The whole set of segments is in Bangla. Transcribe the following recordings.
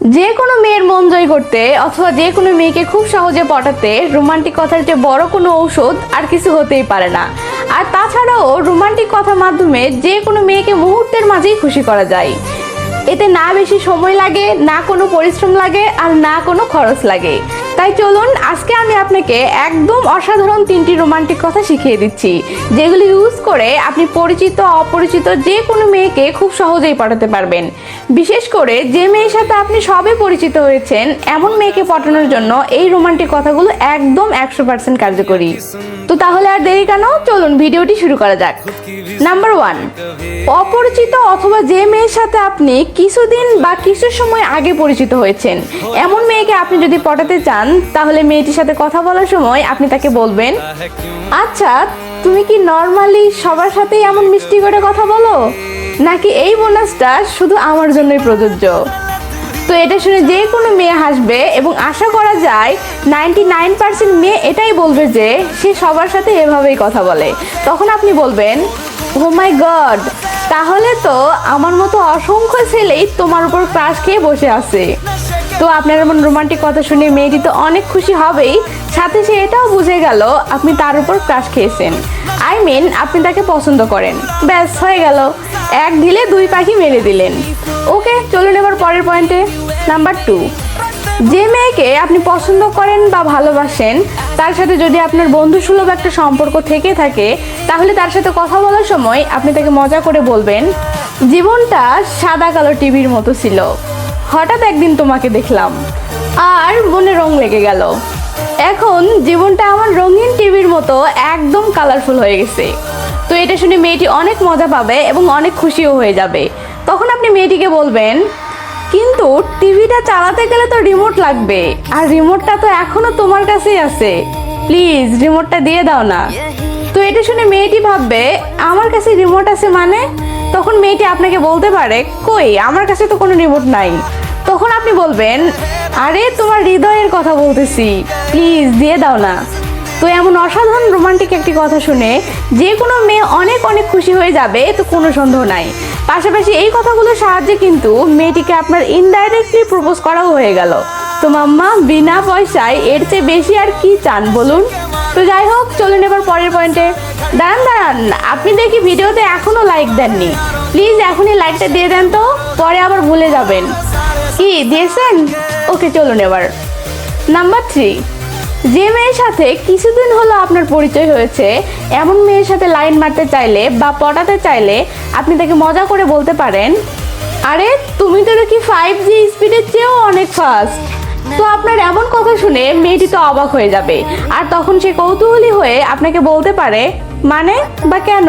যে কোনো মেয়ের মন জয় করতে অথবা যে কোনো মেয়েকে খুব সহজে পটাতে রোমান্টিক কথার চেয়ে বড় কোনো ঔষধ আর কিছু হতেই পারে না। আর তাছাড়াও রোমান্টিক কথার মাধ্যমে যে কোনো মেয়েকে মুহূর্তের মাঝেই খুশি করা যায়। এতে না বেশি সময় লাগে, না কোনো পরিশ্রম লাগে আর না কোনো খরচ লাগে। তাই চলুন, আজকে আমি আপনাকে একদম অসাধারণ তিনটি রোমান্টিক কথা শিখিয়ে দিচ্ছি, যেগুলি ইউজ করে আপনি পরিচিত, অপরিচিত যে কোনো মেয়েকে খুব সহজেই পাঠাতে পারবেন। বিশেষ করে যে মেয়ের সাথে আপনি সবে পরিচিত হয়েছেন, এমন মেয়েকে পাঠানোর জন্য এই রোমান্টিক কথাগুলো একদম একশো পার্সেন্ট কার্যকরী। তো তাহলে আর দেরি কেন? চলুন, ভিডিওটি শুরু করা যাক। নাম্বার ওয়ান অপরিচিত অথবা যে মেয়ের সাথে আপনি কিছুদিন বা কিছু সময় আগে পরিচিত হয়েছেন, এমন মেয়েকে আপনি যদি পটাতে চান তাহলে মেয়েটির সাথে কথা বলার সময় আপনি তাকে বলবেন আচ্ছা তুমি কি নর্মালি সবার সাথেই এমন মিষ্টি করে কথা বলো? নাকি এই বোনাসটা শুধু আমার জন্যই প্রযোজ্য? তো এটা শুনে যে কোনো মেয়ে হাসবে এবং আশা করা যায় নাইনটি নাইন পার্সেন্ট মেয়ে এটাই বলবে যে সে সবার সাথে এভাবেই কথা বলে। তখন আপনি বলবেন ও মাই গড তাহলে তো আমার মতো অসংখ্য ছেলেই তোমার উপর ক্রাশ খেয়ে বসে আছে। তো আপনার এমন রোমান্টিক কথা শুনে মেয়েটি তো অনেক খুশি হবেই। সাথে সে এটাও বুঝে গেল, আপনি তার উপর ক্রাশ খেয়েছেন। আই মিন আপনি তাকে পছন্দ করেন। ব্যাস, হয়ে গেল। এক ঢিলে দুই পাখি মেরে দিলেন। ওকে, চলুন এবার পরের পয়েন্টে নাম্বার টু যে মেয়েকে আপনি পছন্দ করেন বা ভালোবাসেন, তার সাথে যদি আপনার বন্ধুসুলভ একটা সম্পর্ক থেকে থাকে, তাহলে তার সাথে কথা বলার সময় আপনি তাকে মজা করে বলবেন, জীবনটা সাদা কালো টিভির মতো ছিল। হঠাৎ একদিন তোমাকে দেখলাম। আর মনে রং লেগে গেল। এখন জীবনটা আমার রঙিন টিভির মতো একদম কালারফুল হয়ে গেছে। তো এটা শুনে মেয়েটি অনেক মজা পাবে এবং অনেক খুশিও হয়ে যাবে। তখন আপনি মেয়েটিকে বলবেন, কিন্তু টিভিটা চালাতে গেলে তো রিমোট লাগবে। আর রিমোটটা তো এখনও তোমার কাছেই আছে। প্লিজ রিমোটটা দিয়ে দাও না। তো এটা শুনে মেয়েটি ভাববে, আমার কাছে রিমোট আছে মানে? তখন মেয়েটি আপনাকে বলতে পারে, কই, আমার কাছে তো কোনো রিমোট নাই। তখন আপনি বলবেন, আরে, তোমার হৃদয়ের কথা বলতেছি। প্লিজ, দিয়ে দাও না। তো এমন অসাধারণ রোমান্টিক একটি কথা শুনে যে কোনো মেয়ে অনেক অনেক খুশি হয়ে যাবে, তো কোনো সন্দেহ নাই। পাশাপাশি এই কথাগুলোর সাহায্যে কিন্তু মেয়েটিকে আপনার ইনডাইরেক্টলি প্রপোজ করাও হয়ে গেল। তো মাম্মা, বিনা পয়সায় এর চেয়ে বেশি আর কি চান বলুন? তো যাই হোক, চলুন এবার পরের পয়েন্টে। দাঁড়ান দাঁড়ান, আপনি দেখি ভিডিওতে এখনও লাইক দেননি। প্লিজ, এখনই লাইকটা দিয়ে দেন তো, পরে আবার ভুলে যাবেন। কি দিয়েছেন ওকে, চলুন এবার। নাম্বার থ্রি যে মেয়ের সাথে কিছুদিন হলো আপনার পরিচয় হয়েছে, এমন মেয়ের সাথে লাইন মারতে চাইলে বা পটাতে চাইলে আপনি তাকে মজা করে বলতে পারেন, আরে, তুমি তো দেখি ফাইভ জি স্পিডের চেয়েও অনেক ফাস্ট তো আপনার এমন কথা শুনে মেয়েটি তো অবাক হয়ে যাবে। আর তখন সে কৌতূহলী হয়ে আপনাকে বলতে পারে মানে বা কেন?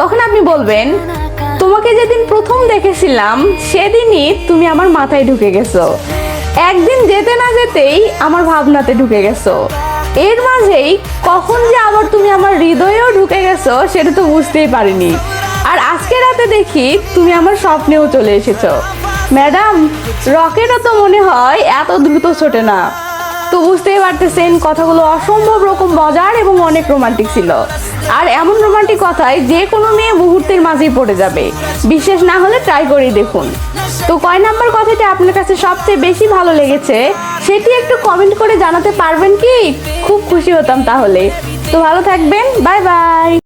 তখন আপনি বলবেন তোমাকে যেদিন প্রথম দেখেছিলাম, সেদিনই তুমি আমার মাথায় ঢুকে গেছো। একদিন যেতে না যেতেই আমার ভাবনাতে ঢুকে গেছো। এর মাঝেই কখন যে আবার তুমি আমার হৃদয়েও ঢুকে গেছো, সেটা তো বুঝতেই পারিনি। আর আজকে রাতে দেখি তুমি আমার স্বপ্নেও চলে এসেছ। ম্যাডাম, রকেটও তো মনে হয় এত দ্রুত ছোটে না। তো বুঝতেই পারতেছেন, কথাগুলো অসম্ভব রকম মজার এবং অনেক রোমান্টিক ছিল। আর এমন রোমান্টিক কথায় যে কোনো মেয়ে মুহূর্তের মাঝেই পড়ে যাবে। বিশ্বাস না হলে ট্রাই করে দেখুন। তো কয় নাম্বার কথাটি আপনার কাছে সবচেয়ে বেশি ভালো লেগেছে, সেটি একটু কমেন্ট করে জানাতে পারবেন কি? খুব খুশি হতাম তাহলে। তো ভালো থাকবেন বাই বাই